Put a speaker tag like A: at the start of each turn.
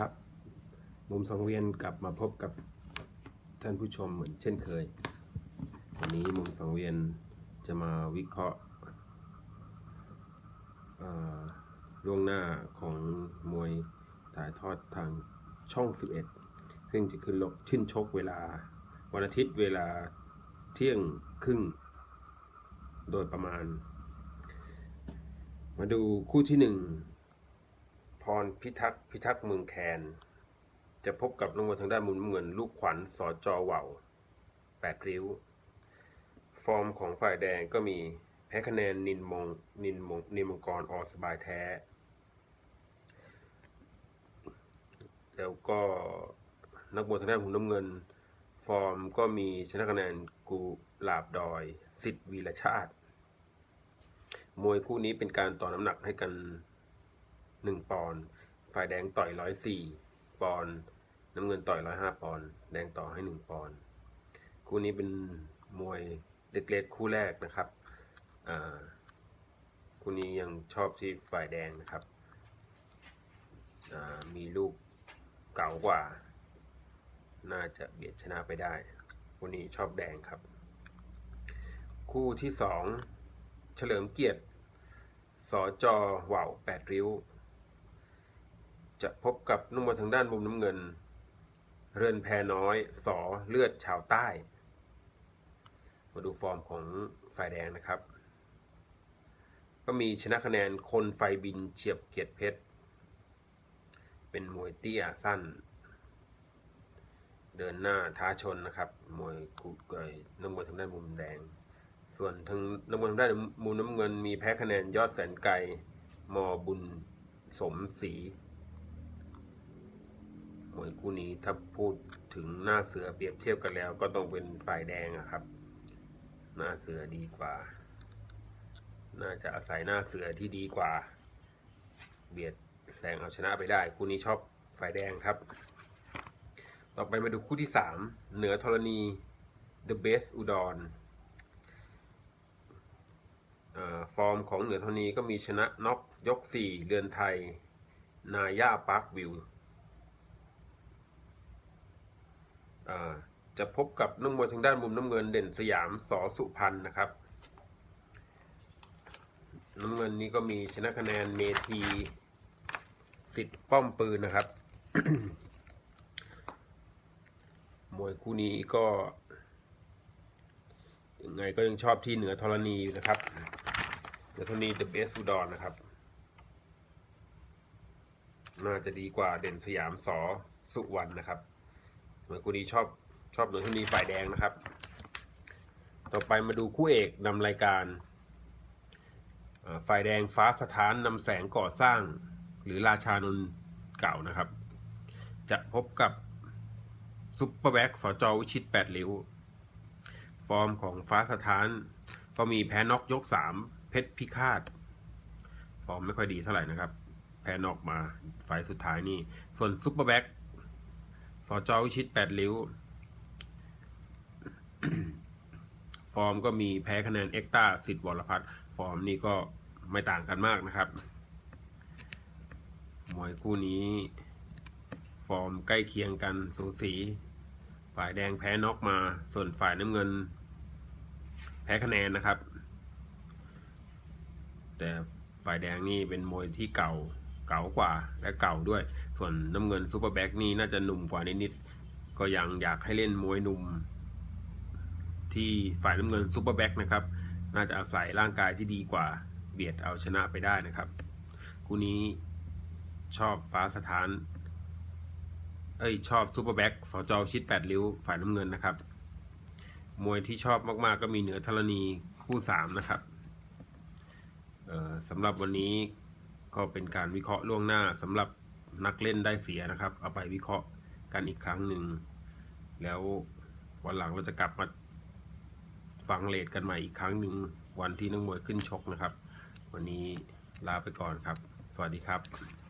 A: ครับ มุมสังเวียนกลับมาพบกับท่านผู้ชมเหมือนเช่นเคย วันนี้มุมสังเวียนจะมาวิเคราะห์ล่วงหน้าของมวยถ่ายทอดทางช่อง 11 ซึ่งจะขึ้นลกชิ้นชกเวลา วันอาทิตย์เวลาเที่ยงครึ่ง โดยประมาณ มาดูคู่ที่หนึ่ง พรพิทักษ์พิทักษ์เมืองแคน จะพบกับนักมวยทางด้านมุมเงิน ลูกขวัญสอจอเหว่าวแปดริ้ว ฟอร์มของฝ่ายแดงก็มีแพ้คะแนนนินมงนินมงนินมงกรออสบายแท้ แล้วก็นักมวยทางด้านมุมน้ำเงิน ฟอร์มก็มีชนะคะแนนกูลาบดอยสิทธิ์วีรชาติ มวยคู่นี้เป็นการต่อน้ำหนักให้กัน หนึ่งปอนด์ฝ่ายแดงต่อยร้อยสี่ปอนด์น้ำเงินต่อยร้อยห้าปอนด์แดงต่อให้หนึ่งปอนด์คู่นี้เป็นมวยเล็กๆคู่แรกนะครับอ่าคู่นี้ยังชอบที่ฝ่ายแดงนะครับอ่ามีลูกเก่ากว่า น่าจะเบียดชนะไปได้คู่นี้ชอบแดงครับ คู่ที่สองเฉลิมเกียรติสอจอว่าวแปดริ้ว จะพบกับนุ่มวยทางด้านมุมน้ำเงิน เรือนแพน้อยสอเลือดชาวใต้ มาดูฟอร์มของฝ่ายแดงนะครับ ก็มีชนะคะแนนคนไฟบินเฉียบเกียรติเพชร เป็นมวยเตี้ยสั้น เดินหน้าท้าชนนะครับ มวยกูเกยน้ำมวยทางด้านมุมแดง ส่วนทางน้ำเงินทางด้านมุมน้ำเงิน มีแพ้คะแนนยอดแสนไกลมอบุญสมศรี มวยคู่นี้ถ้าพูดถึงหน้าเสือเปรียบเทียบกันแล้ว ก็ต้องเป็นฝ่ายแดงอะครับ หน้าเสือดีกว่า น่าจะอาศัยหน้าเสือที่ดีกว่า เบียดแซงเอาชนะไปได้ คู่นี้ชอบฝ่ายแดงครับ ต่อไปมาดูคู่ที่สามเหนือธรณี The Best อุดรฟอร์มของเหนือธรณีก็มีชนะน็อกยก 4 เรือนไทย นาย่าปาร์ควิวอ่า จะพบกับนักมวยทางด้านมุมน้ำเงินเด่นสยามสอสุพันธ์นะครับ น้ำเงินนี้ก็มีชนะคะแนนเมทีสิทธิ์ป้อมปืนนะครับ มวยคู่นี้ก็ยังไงก็ยังชอบที่เหนือธรณีนะครับเหนือธรณี The Best อุดรนะครับ น่าจะดีกว่าเด่นสยามสอสุวรรณนะครับ เหมวยคู่นี้ชอบชอบหนือธรณีฝ่ายแดงนะครับ ต่อไปมาดูคู่เอกนำรายการฝ่ายแดงฟ้าสถานนำแสงก่อสร้าง หรือราชานนเก่านะครับ จะพบกับซุปเปอร์แบ็กสจวิชิตแปดริ้ว ฟอร์มของฟ้าสถาน ก็มีแพ้น็อกยกสามเพชรพิฆาต ฟอร์มไม่ค่อยดีเท่าไหร่นะครับ แพ้น็อกมาไฟสุดท้ายนี่ ส่วนซุปเปอร์แบ็ก สจวิชิตแปดริ้ว ฟอร์มก็มีแพ้คะแนนเอ็กต้าสิทธิ์วรพัฒน์ฟอร์มนี่ก็ไม่ต่างกันมากนะครับ มวยคู่นี้ ฟอร์มใกล้เคียงกันสูสี ฝ่ายแดงแพ้น็อกมา ส่วนฝ่ายน้ำเงิน แพ้คะแนนนะครับ แต่ฝ่ายแดงนี่เป็นมวยที่เก่า เก่ากว่าและเก่าด้วย ส่วนน้ำเงินซูเปอร์แบ็กนี่น่าจะหนุ่มกว่านิดๆก็ยังอยากให้เล่นมวยหนุ่ม ที่ฝ่ายน้ำเงินซูเปอร์แบ็กนะครับ น่าจะอาศัยร่างกายที่ดีกว่าเบียดเอาชนะไปได้นะครับคู่นี้ชอบฟ้าสถาน เอ้ยชอบซูเปอร์แบ็กสจชิดแปดริ้วฝ่ายน้ำเงินนะครับมวยที่ชอบมากๆ ก็มีเหนือธรณีคู่สามนะครับสำหรับวันนี้ ก็เป็นการวิเคราะห์ล่วงหน้าสำหรับนักเล่นได้เสียนะครับ เอาไปวิเคราะห์กันอีกครั้งหนึ่ง แล้ววันหลังเราจะกลับมาฟังเลทกันใหม่อีกครั้งหนึ่งวันที่นักมวยขึ้นชกนะครับ วันนี้ลาไปก่อนครับ สวัสดีครับ